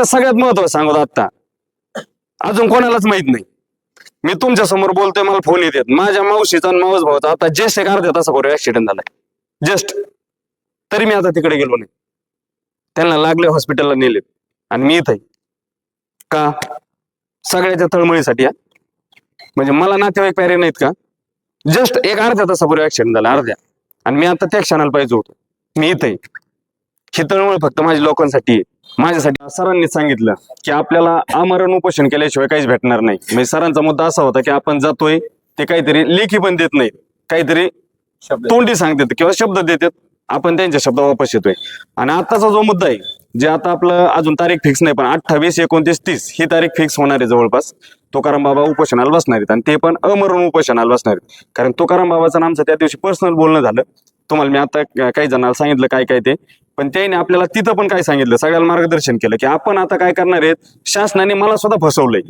आता सगळ्यात महत्वाचं सांगत आता. अजून कोणालाच माहीत नाही. मी तुमच्यासमोर बोलतोय मला फोन येतात माझ्या मावशीचा आणि मावस भावाचा आता जस्ट एक अर्ध्या तासापूर्वी ऍक्सिडेंट झालाय. जस्ट तरी मी आता तिकडे गेलो नाही. त्यांना लागले हॉस्पिटलला नेले आणि मी इथं आहे. का? सगळ्याच्या तळमळीसाठी हा? म्हणजे मला नातेवाईक पॅरे नाहीत का? जस्ट एक अर्ध्या तासापूर्वी ऍक्सिडेंट झाला अर्ध्या. आणि मी आता त्या क्षणाला पाहिजे होतो. मी इथं आहे. ही तळमळ फक्त माझ्या लोकांसाठी आहे. माझ्यासाठी सरांनी सांगितलं की आपल्याला आमरण उपोषण केल्याशिवाय काहीच भेटणार नाही. म्हणजे सरांचा मुद्दा असा होता की आपण जातोय ते काहीतरी लेखी पण देत नाहीत. काहीतरी तोंडी सांगतात किंवा शब्द देतात. आपण त्यांच्या शब्द वापस येतोय आणि आताचा जो मुद्दा आहे जे आता आपलं अजून तारीख फिक्स नाही पण अठ्ठावीस एकोणतीस तीस ही तारीख फिक्स होणार आहे जवळपास. तुकाराम बाबा उपोषणाला बसणार आहेत आणि ते पण अमरण उपोषणाला बसणार आहेत. कारण तुकाराम बाबाचं आमचं त्या दिवशी पर्सनल बोलणं झालं. तुम्हाला मी आता काही जणांना सांगितलं काय काय ते. पण त्याने आपल्याला तिथं पण काय सांगितलं? सगळ्याला मार्गदर्शन केलं की आपण आता काय करणार आहेत? शासनाने मला सुद्धा फसवलंय.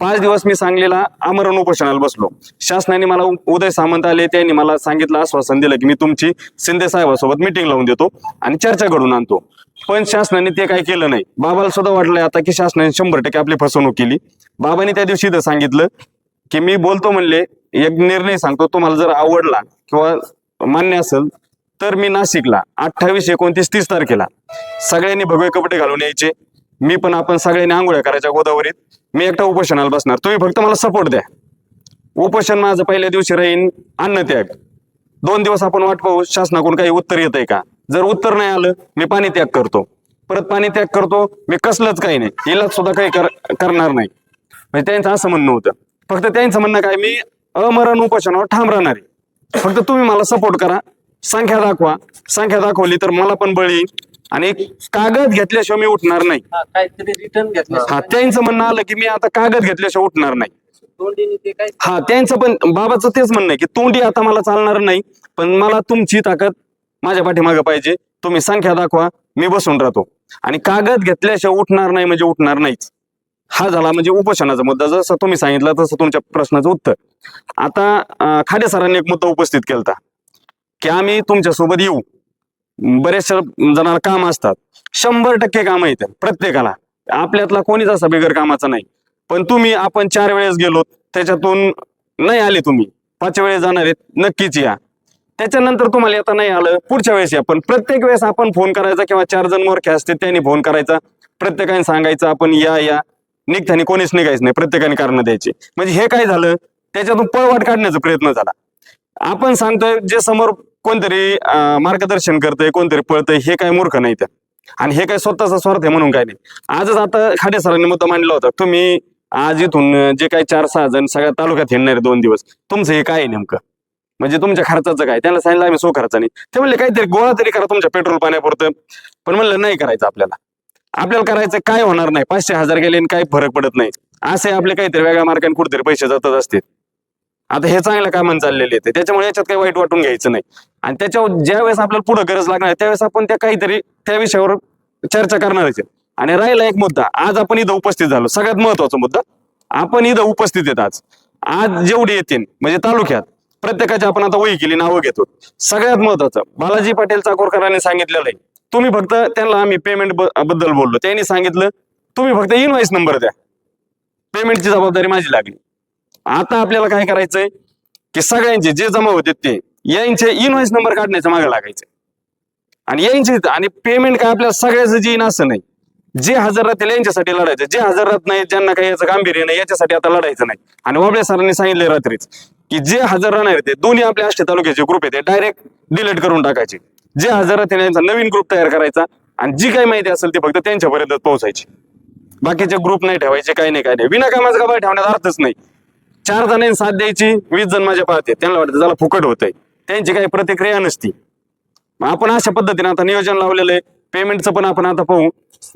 पाच दिवस मी सांगलेला आमरण उपोषणाला बसलो. शासनाने मला उदय सामंत आले त्यांनी मला सांगितलं आश्वासन दिलं की मी तुमची शिंदे साहेबासोबत मिटिंग लावून देतो आणि चर्चा घडून आणतो. पण शासनाने ते काय केलं नाही. बाबाला सुद्धा वाटलंय आता की शासनाने शंभर टक्के आपली फसवणूक केली. बाबाने त्या दिवशी इथं सांगितलं की मी बोलतो म्हणले एक निर्णय सांगतो तुम्हाला जर आवडला किंवा मान्य असेल तर मी नाशिकला अठ्ठावीस एकोणतीस तीस तारखेला सगळ्यांनी भगवे कपडे घालून यायचे. मी पण आपण सगळ्यांनी आंघोळ्या करायच्या गोदावरीत. मी एकटा उपोषणाला बसणार. तुम्ही फक्त मला सपोर्ट द्या. उपोषण माझं पहिल्या दिवशी राहीन अन्नत्याग दोन दिवस आपण वाट पाहू शासनाकडून काही उत्तर येत आहे का? जर उत्तर नाही आलं मी पाणी त्याग करतो. परत पाणी त्याग करतो मी कसलंच काही नाही. इलाज सुद्धा काही कर- करणार नाही. म्हणजे त्यांचं असं म्हणणं होतं. फक्त त्यांचं म्हणणं काय मी अमरण उपोषणावर ठाम राहणार. आहे फक्त तुम्ही मला सपोर्ट करा. संख्या दाखवा. संख्या दाखवली तर मला पण बळी. आणि कागद घेतल्याशिवाय मी उठणार नाही. हा, काहीतरी रिटर्न घेतलं हा त्यांचं म्हणणं आलं की मी आता कागद घेतल्याशिवाय उठणार नाही. हा त्यांचं पण बाबाचं तेच म्हणणं आहे की तोंडी आता मला चालणार नाही पण मला तुमची ताकद माझ्या पाठीमागे पाहिजे. तुम्ही संख्या दाखवा मी बसून राहतो. आणि कागद घेतल्याशिवाय उठणार नाही म्हणजे उठणार नाहीच. हा झाला म्हणजे उपोषणाचा मुद्दा. जसं तुम्ही सांगितलं तसं तुमच्या प्रश्नाचं उत्तर. आता खाडे सरांनी एक मुद्दा उपस्थित केला की आम्ही तुमच्यासोबत येऊ. बरेचशा जणांना काम असतात. शंभर टक्के काम येतात प्रत्येकाला. आपल्यातला कोणीच असा बिगर कामाचा नाही. पण तुम्ही आपण चार वेळेस गेलो त्याच्यातून नाही आले तुम्ही. पाच वेळेस जाणार आहेत नक्कीच या. त्याच्यानंतर तुम्हाला येता नाही आलं पुढच्या वेळेस या. पण प्रत्येक वेळेस आपण फोन करायचा किंवा चार जण मोरखे असते त्यांनी फोन करायचा. प्रत्येकाने सांगायचं आपण या या. निघतानी कोणीच निघायचं नाही प्रत्येकाने कारण द्यायची. म्हणजे हे काय झालं? त्याच्यातून पळवाट काढण्याचा प्रयत्न झाला. आपण सांगतोय जे समोर कोणतरी मार्गदर्शन करतंय कोणतरी पळतंय हे काय मूर्ख नाही तर आणि हे काय स्वतःचा स्वार्थ आहे म्हणून काय नाही. आजच आता खाडे सरांनी मुद्दा मांडला होता. तुम्ही आज इथून जे काही चार सहा जण सगळ्या तालुक्यात हिंडणार आहे दोन दिवस तुमचं हे काय आहे नेमकं? म्हणजे तुमच्या खर्चाचं काय? त्यांना सांगितलं आम्ही सो खर्चाने ते म्हणले काहीतरी गोळा तरी करा तुमच्या पेट्रोल पाण्यापुरतं. पण म्हणलं नाही करायचं आपल्याला. आपल्याला करायचं काय होणार नाही? पाचशे हजार गेले काही फरक पडत नाही. असे आपले काहीतरी वेगळ्या मार्गाने कुठेतरी पैसे जातच असतील आता हे चांगलं कामं चाललेले ते त्याच्यामुळे याच्यात काही वाईट वाटून घ्यायचं नाही. आणि त्याच्यावर ज्या वेळेस आपल्याला पुढे गरज लागणार त्यावेळेस आपण त्या काहीतरी त्या विषयावर चर्चा करणारच आणि राहिला एक मुद्दा. आज आपण इथं उपस्थित झालो. सगळ्यात महत्त्वाचा मुद्दा. आपण इथं उपस्थित आहेत आज. आज जेवढे येतील म्हणजे तालुक्यात प्रत्येकाची आपण आता वही केली नावं घेतो. सगळ्यात महत्वाचं बालाजी पाटील चाकोरकरांनी सांगितलेलं आहे. तुम्ही फक्त त्यांना आम्ही पेमेंटबद्दल बोललो. त्यांनी सांगितलं तुम्ही फक्त इनवाइस नंबर द्या. पेमेंटची जबाबदारी माझी लागली. आता आपल्याला काय करायचंय की सगळ्यांचे जे जमा होते ते यांचे इनवाइस नंबर काढण्याच्या मागे लागायचे आणि यांचे आणि पेमेंट काय आपल्या सगळ्याचं जे इन असं नाही. जे हजर राहतील यांच्यासाठी लढायचं. जे हजर राहत नाही ज्यांना काही याचं गांभीर्य नाही याच्यासाठी आता लढायचं नाही. आणि वाबळे सरांनी सांगितले रात्रीच की जे हजर राहणार आहेत ते दोन्ही आपल्या आष्टे तालुक्याचे ग्रुप आहेत ते डायरेक्ट डिलीट करून टाकायचे. जे हजर राहतील नवीन ग्रुप तयार करायचा आणि जी काही माहिती असेल ती फक्त त्यांच्यापर्यंत पोहोचायची. बाकीचे ग्रुप नाही ठेवायचे काही नाही काही नाही. विनाकामाचा गाभा ठेवण्यात अर्थच नाही. चार जणांनी साथ द्यायची वीस जण माझ्या पाहते त्यांना वाटतं त्याला फुकट होतंय. त्यांची काही प्रतिक्रिया नसती. मग आपण अशा पद्धतीने आता नियोजन लावलेलं आहे. पेमेंटचं पण आपण आता पाहू.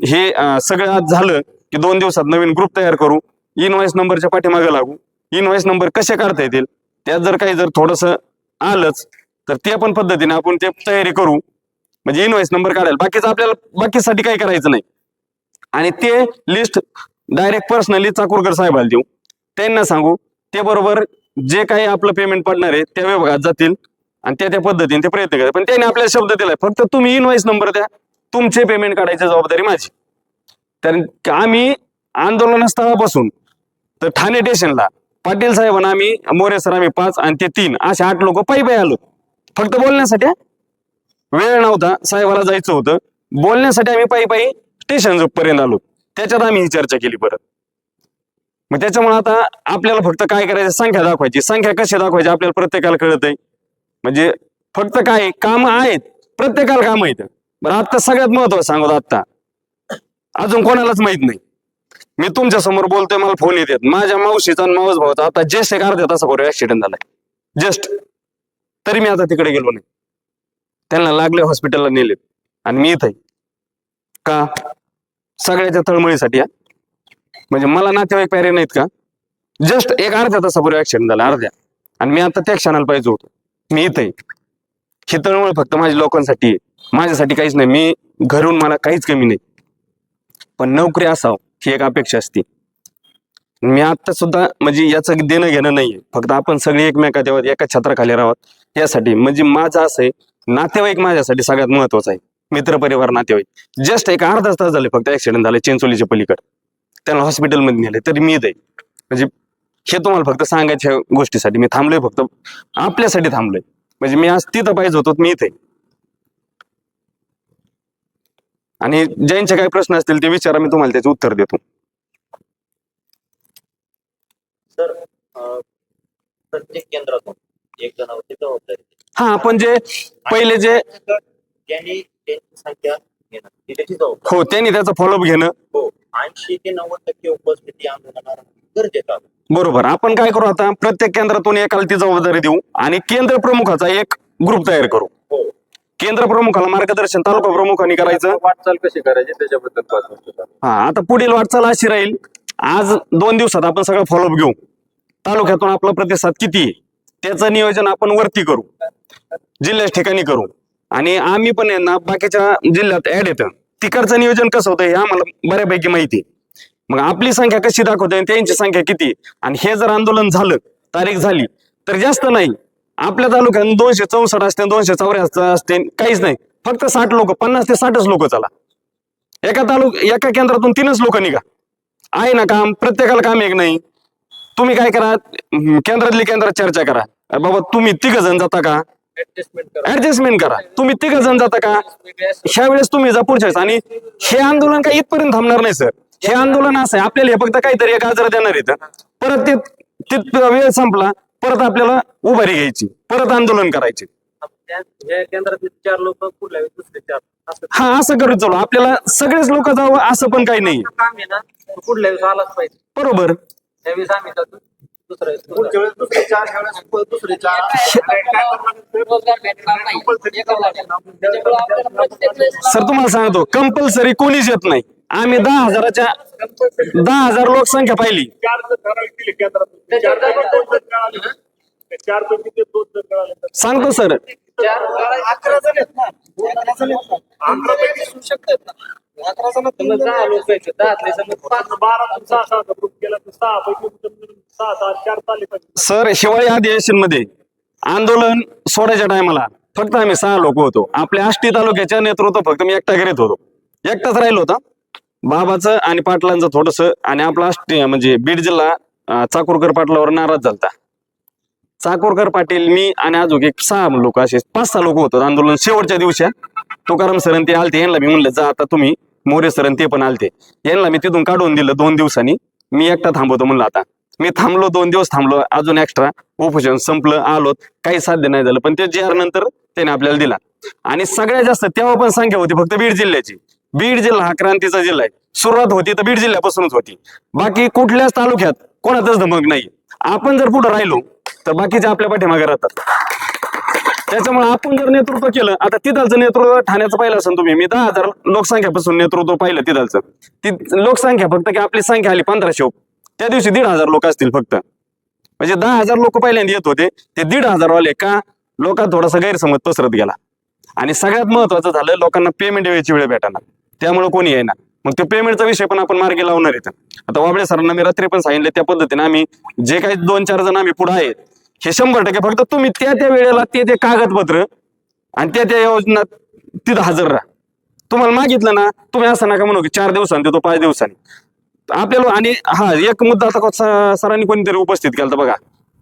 हे सगळं आज झालं की दोन दिवसात नवीन ग्रुप तयार करू. इनव्हॉइस नंबरच्या पाठीमागे लागू. इनव्हॉइस नंबर कसे काढता येतील? त्यात जर काही जर थोडस आलंच तर ते पण पद्धतीने आपण ते तयारी करू. म्हणजे इनव्हॉइस नंबर काढायला. बाकीचं आपल्याला बाकीसाठी काही करायचं नाही. आणि ते लिस्ट डायरेक्ट पर्सनली चाकूरकर साहेबाला देऊ. त्यांना सांगू ते बरोबर जे काही आपलं पेमेंट पडणार आहे त्या विभागात जातील आणि त्या त्या पद्धतीने ते प्रयत्न करतात पण त्याने आपल्याला शब्द दिलाय. फक्त तुम्ही इनव्हॉइस नंबर द्या. तुमचे पेमेंट काढायची जबाबदारी माझी. कारण आम्ही आंदोलनस्थळापासून तर ठाणे स्टेशनला पाटील साहेबांना आम्ही मोरे सर आम्ही पाच आणि ते तीन असे आठ लोक पायी पायी आलो. फक्त बोलण्यासाठी वेळ नव्हता साहेबाला जायचं होतं. बोलण्यासाठी आम्ही पायी पायी स्टेशन पर्यंत आलो त्याच्यात आम्ही ही चर्चा केली परत. मग त्याच्यामुळे आता आपल्याला फक्त काय करायचं संख्या दाखवायची. संख्या कशी दाखवायची आपल्याला प्रत्येकाला कळत आहे म्हणजे फक्त काय काम आहेत. प्रत्येकाला काम आहेत. बरं आता सगळ्यात महत्वाचं सांगतो आता. अजून कोणालाच माहीत नाही. मी तुमच्यासमोर बोलतोय मला फोन येतात माझ्या मावशीचा मावस भावाचा आता जस्ट एक अर्ध्या तासापूर्वी ऍक्सिडेंट झालाय जस्ट तरी मी आता तिकडे गेलो नाही. त्यांना लागले हॉस्पिटलला नेलेत आणि मी इथं आहे. का? सगळ्याच्या तळमळीसाठी म्हणजे मला नातेवाईक पॅरे नाहीत का? जस्ट एक अर्ध्या तासापूर्वी ऍक्सिडेंट झाला अर्ध्या. आणि मी आता त्या क्षणाला पाहिजे होतो. मी इथं आहे. ही तळमळ फक्त माझ्या लोकांसाठी आहे. माझ्यासाठी काहीच नाही. मी घरून मला काहीच कमी नाही. पण नोकरी असावं. ही एक अपेक्षा असते. मी आता सुद्धा म्हणजे याचं देणं घेणं नाहीये. फक्त आपण सगळे एकमेका तेव्हा एका छत्राखाली राहावं. यासाठी म्हणजे माझं असं आहे नातेवाईक माझ्यासाठी सगळ्यात महत्वाचं आहे. मित्रपरिवार नातेवाईक. जस्ट एक अर्धा तास झाले फक्त ऍक्सिडेंट झाले चिंचोलीच्या पलीकडे. त्यांना हॉस्पिटलमध्ये नेले तरी मी दे आहे. म्हणजे हे तुम्हाला फक्त सांगायच्या गोष्टीसाठी मी थांबलोय फक्त आपल्यासाठी थांबलोय. म्हणजे मी आज तिथं पाहिजे होतो मी इथे आहे. आणि ज्यांचे काही प्रश्न असतील ते विचारा मी तुम्हाला त्याचे उत्तर देतो. सर अं, प्रत्येक केंद्रातून एक जण जबाबदारी हा आपण जे पहिले जे ज्यांनी त्यांची संख्या घेणं ही त्याची जबाबदारी. हो त्यांनी त्याचा फॉलोअप घेणं. हो ऐंशी ते नव्वद टक्के उपस्थिती आंदोलनाला गरजेचं आहे. बरोबर. आपण काय करू आता? प्रत्येक केंद्रातून एकाला ती जबाबदारी देऊ आणि केंद्र प्रमुखाचा एक ग्रुप तयार करू. केंद्र प्रमुखाला मार्गदर्शन तालुका प्रमुखांनी करायचं. वाटचाल कशी करायची? त्याच्याबद्दल पाच मिनिटं हा आता पुढील वाटचाल अशी राहील. आज दोन दिवसात आपण सगळं फॉलोअप घेऊ. तालुक्यातून आपला प्रतिसाद किती आहे? त्याचं नियोजन आपण वरती करू. जिल्ह्याच्या ठिकाणी करू. आणि आम्ही पण आहे ना बाकीच्या जिल्ह्यात ऍड येतं. तिकडचं नियोजन कसं होतं हे आम्हाला बऱ्यापैकी माहिती आहे. मग आपली संख्या कशी दाखवते आणि त्यांची संख्या किती आणि हे जर आंदोलन झालं तारीख झाली तर जास्त नाही. आपल्या तालुक्यात दोनशे चौसष्ट असते दोनशे चौऱ्याहत्तर असते काहीच नाही. फक्त साठ लोक पन्नास ते साठच लोक चला. एका तालुक एका केंद्रातून तीनच लोक निघा. आहे ना काम? प्रत्येकाला काम एक नाही. तुम्ही काय करा? केंद्रातली केंद्रात चर्चा करा. अरे बाबा तुम्ही तिघ जण जाता का? ऍडजस्टमेंट करा. तुम्ही तिघ जण जाता का? ह्या वेळेस तुम्ही जा पुढच्या. आणि हे आंदोलन काही इथपर्यंत थांबणार नाही सर. हे आंदोलन असं आहे. आपल्याला हे फक्त काहीतरी एक आजार देणार आहेत. परत ते वेळ संपला. परत आपल्याला उभारी घ्यायची परत आंदोलन करायचे. या केंद्रातील चार लोक कुठल्या दुसरे चार हा असं करत चालू. आपल्याला सगळेच लोक जावं असं पण काही नाही काम आहे ना कुठल्या वेळेस आलाच पाहिजे बरोबर. त्यावेळेस आम्ही जातो दुसरं पुढच्या वेळेस दुसरे चार दुसरे चार काय करणार रोजगार भेटणार नाही एका त्याच्यामुळे आपल्याला प्रत्येक वेळेस सर तुम्हाला सांगतो कंपल्सरी कोणीच येत नाही. आम्ही दहा हजाराच्या दहा हजार लोकसंख्या पाहिली. सांगतो सर. सर शिवाळी अधिवेशनमध्ये आंदोलन सोडायच्या टायमाला. फक्त आम्ही सहा लोक होतो. आपल्या आष्टी तालुक्याच्या नेतृत्व फक्त मी एकटा करीत होतो. एकटाच राहिलो होता. बाबाचं आणि पाटलांचं थोडस आणि आपला म्हणजे बीड जिल्हा चाकूरकर पाटलावर नाराज झालता. चाकूरकर पाटील मी आणि अजून एक सहा लोक असे पाच सहा लोक होतात आंदोलन शेवटच्या दिवशी. तुकाराम सरण ते आलते यांना मी म्हणलं जा आता तुम्ही मोरे सरण ते पण आलते. यांना मी तिथून काढून दिलं दोन दिवसांनी. मी एकटा थांबवतो म्हणलं आता. मी थांबलो दोन दिवस थांबलो अजून एक्स्ट्रा उपोषण संपलं आलो काही साध्य नाही झालं पण ते जे नंतर त्याने आपल्याला दिला. आणि सगळ्यात जास्त तेव्हा पण संख्या होती फक्त बीड जिल्ह्याची. बीड जिल्हा हा क्रांतीचा जिल्हा आहे. सुरुवात होती तर बीड जिल्ह्यापासूनच होती. बाकी कुठल्याच तालुक्यात कोणाचाच धमक नाही. आपण जर पुढे राहिलो तर बाकीचे आपल्या पाठीमागे राहतात. त्याच्यामुळे आपण जर नेतृत्व केलं आता तिथालचं नेतृत्व ठाण्याचं पाहिलं असेल तुम्ही मी दहा हजार लोकसंख्यापासून नेतृत्व पाहिलं तिथालचं. ती लोकसंख्या फक्त की आपली संख्या आली पंधराशे. त्या दिवशी दीड हजार लोक असतील फक्त. म्हणजे दहा हजार लोक पहिल्यांदा येत होते ते दीड हजार वाले का लोकांत थोडासा गैरसमज पसरत गेला. आणि सगळ्यात महत्वाचं झालं लोकांना पेमेंट वेळेची वेळ भेटायला त्यामुळे कोणी येणार मग ते पेमेंटचा विषय पण आपण मार्गी लावणार आहेत आता वाबळे सरांना मी रात्री पण सांगितले त्या पद्धतीने आम्ही जे काही दोन चार जण आम्ही पुढे आहेत हे शंभर टक्के फक्त तुम्ही त्या त्या वेळेला ते ते कागदपत्र आणि त्या त्या योजना तिथं हजर राहा. तुम्हाला मागितलं ना तुम्ही असं नका म्हणू की चार दिवसांनी देतो पाच दिवसांनी. आपल्याला आणि हा एक मुद्दा आता सरांनी कोणीतरी उपस्थित केला बघा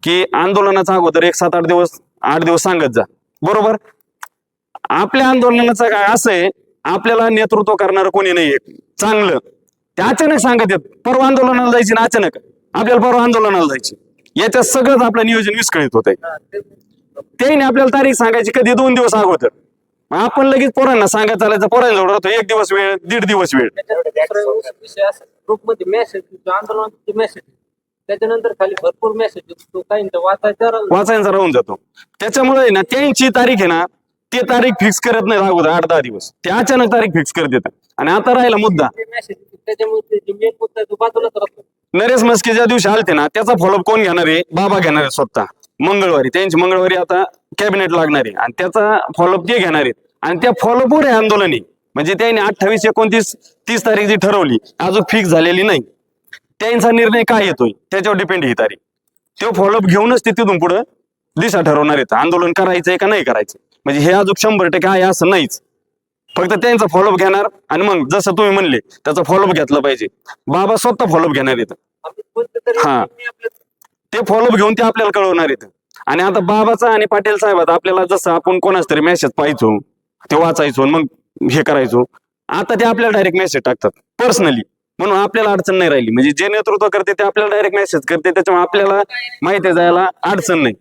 की आंदोलनाचा अगोदर एक सात आठ दिवस आठ दिवस सांगत जा. बरोबर? आपल्या आंदोलनाचं काय असं आहे आपल्याला नेतृत्व करणारं कोणी नाहीये. चांगलं. ते अचानक सांगत येत परवा आंदोलनाला जायची ना अचानक. आपल्याला परवा आंदोलनाला जायची. याच्यात सगळंच आपलं नियोजन विस्कळीत होत आहे त्याने आपल्याला तारीख सांगायची कधी? दोन दिवस अगोदर. मग आपण लगेच पोरांना सांगायचं चालायचं पोरांना राहतो एक दिवस वेळ दीड दिवस वेळ. ग्रुपमध्ये मेसेज मेसेज त्याच्यानंतर खाली भरपूर मेसेज वाचायचा राहून जातो. त्याच्यामुळे ना त्यांची तारीख आहे ना ते तारीख फिक्स करत नाही अगोदर आठ दहा दिवस. ते अचानक तारीख फिक्स करत येतात आणि आता राहिला मुद्दा. नरेश मस्के ज्या दिवशी आलते ना त्याचा फॉलोअप कोण घेणार आहे? बाबा घेणार आहे स्वतः. मंगळवारी. त्यांची मंगळवारी आता कॅबिनेट लागणार आहे. आणि त्याचा फॉलोअप ते घेणार आहेत. आणि त्या फॉलोअपवर आहे आंदोलन आहे म्हणजे त्यांनी अठ्ठावीस एकोणतीस तीस तारीख जी ठरवली अजून फिक्स झालेली नाही. त्यांचा निर्णय काय येतोय? त्याच्यावर डिपेंड ही तारीख. तो फॉलोअप घेऊनच ते तिथून पुढे दिशा ठरवणार आहेत. आंदोलन करायचंय का नाही करायचं म्हणजे हे अजून शंभर टक्के आहे असं नाहीच. फक्त त्यांचा फॉलोअप घेणार आणि मग जसं तुम्ही म्हणले त्याचा फॉलोअप घेतला पाहिजे. बाबा स्वतः फॉलोअप घेणार आहेत हा. ते फॉलोअप घेऊन ते आपल्याला कळवणार आहेत आणि आता बाबाचा आणि पाटील साहेबाचा आपल्याला जसं आपण कोणाच तरी मेसेज पाहायचो ते वाचायचो आणि मग हे करायचो. आता ते आपल्याला डायरेक्ट मेसेज टाकतात पर्सनली म्हणून आपल्याला अडचण नाही राहिली. म्हणजे जे नेतृत्व करते ते आपल्याला डायरेक्ट मेसेज करते त्याच्यामुळे आपल्याला माहिती जायला अडचण नाही.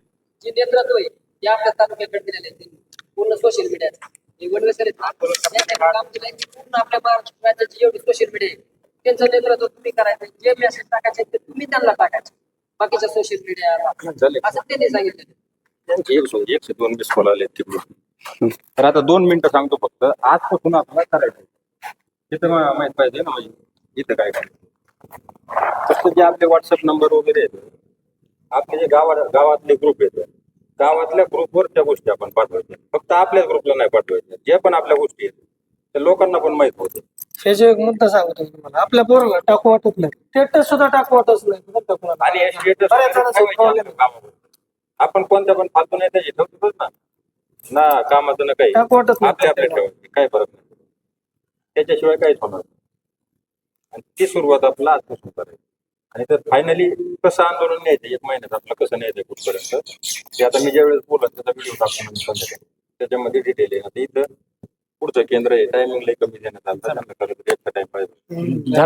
पूर्ण सोशल मीडियाचं हे वडवेसर आहेत ना, यांनी काम केलंय की पूर्ण आपल्या महाराष्ट्र राज्याची जेवढी सोशल मीडिया आहे. त्यांचं नेतृत्व तुम्ही करायचं जे मेसेज टाकायचे ते तुम्ही त्यांना टाकायचे. बाकीच्या सोशल मीडिया असं त्यांनी सांगितलं एक एकशे दोन मिस कॉल आले तिकडून. तर आता दोन मिनिटं सांगतो फक्त. आजपासून आपल्याला करायचं तिथं मा- माहीत पाहिजे ना म्हणजे इथं काय करायचं? फक्त जे आपले व्हॉट्सअप नंबर वगैरे आहेत आपले जे गावा गावातले ग्रुप आहेत गावातल्या ग्रुपवर त्या गोष्टी आपण पाठवायच्या. फक्त आपल्याच ग्रुपला नाही पाठवायच्या. जे पण आपल्या गोष्टी आहेत त्या लोकांना पण माहीत होते. त्याचे एक मुद्दा सांगतो मी तुम्हाला आपल्या पोराला टाकू वाटत नाही. स्टेटस सुद्धा टाकू वाटत नाही. बरं का कुणाला. आणि हे status बऱ्याच जणांचा ठेवायचे problem. आपल्या गावामध्ये. आपण कोणत्या पण फालतू नाही त्याची ठेवतोच ना. ना कामाचं ना काही. टाकू वाटत नाही. आपल्या आपल्या ठेवायचे. काय फरक नाही. त्याच्याशिवाय काहीच होणार नाही. आणि ती सुरुवात आपला आजपासून करायची. आणि तर फायनली कसं आंदोलन न्यायचं? एक महिन्यात आपलं कसं न्यायचं कुठपर्यंत? ते आता मी ज्यावेळेस बोलत त्याचा व्हिडिओ टाकून संध्याकाळी. त्याच्यामध्ये डिटेल आहे. आता इथं पुढचं केंद्र आहे. टायमिंग लई कमी देण्यात आलं. टाइम पाहिजे. झालं.